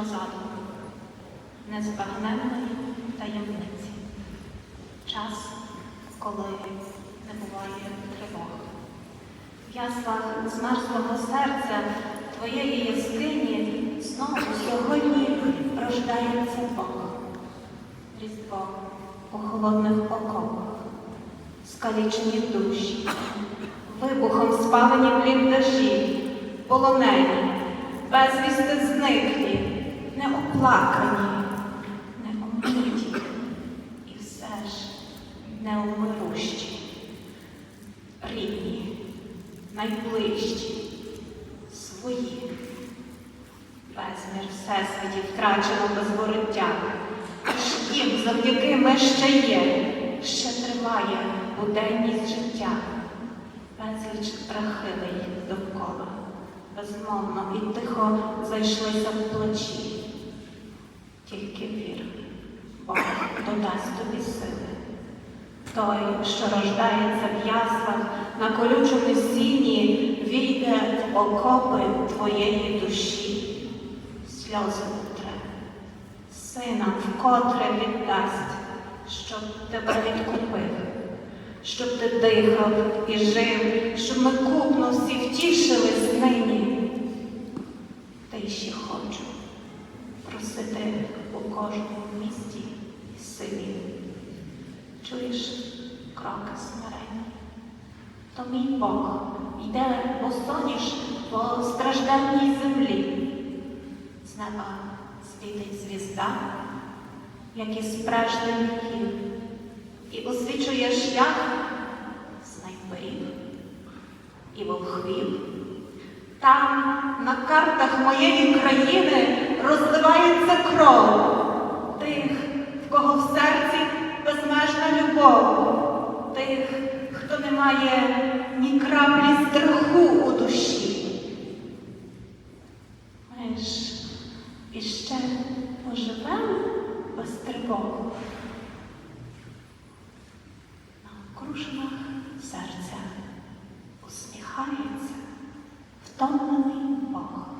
вічного задуму, незбагненної таємниці. Час, коли не буває тривог. В яслах змерзлого серця твоєї яскині знову сьогодні рождається Бог. Різдво у холодних окопах, скалічені душі, вибухом спалені бліндажі, полонені, безвісти зниклі, неоплакані, неомиті і все ж неумирущі, рідні, найближчі, свої. Безмір всесвітів втрачено без вороття. Аж їм, завдяки ми ще є, ще триває буденність життя. Безліч прихилий довкола, безмовно і тихо зайшлися в плечі. Тільки вір, Бог додасть тобі сили. Той, що рождається в яслах на колючому сіні, війде в окопи твоєї душі, сльози втре, сина вкотре віддасть, щоб тебе відкупив, щоб ти дихав і жив, щоб ми купно всі втішились нині. Тиші хочу просити у кожному місті і селі. Чуєш кроки смирені? То мій Бог йде босоніж по стражденній землі. З неба світить звізда, як із праждених гір, і освічує шлях снайперів і волхвів. Там на картах моєї країни розливається кров тих, в кого в серці безмежна любов, тих, хто не має ні краплі страху у душі. Ми ж іще поживемо без тривог. На окружинах серця усміхається втомлений Бог.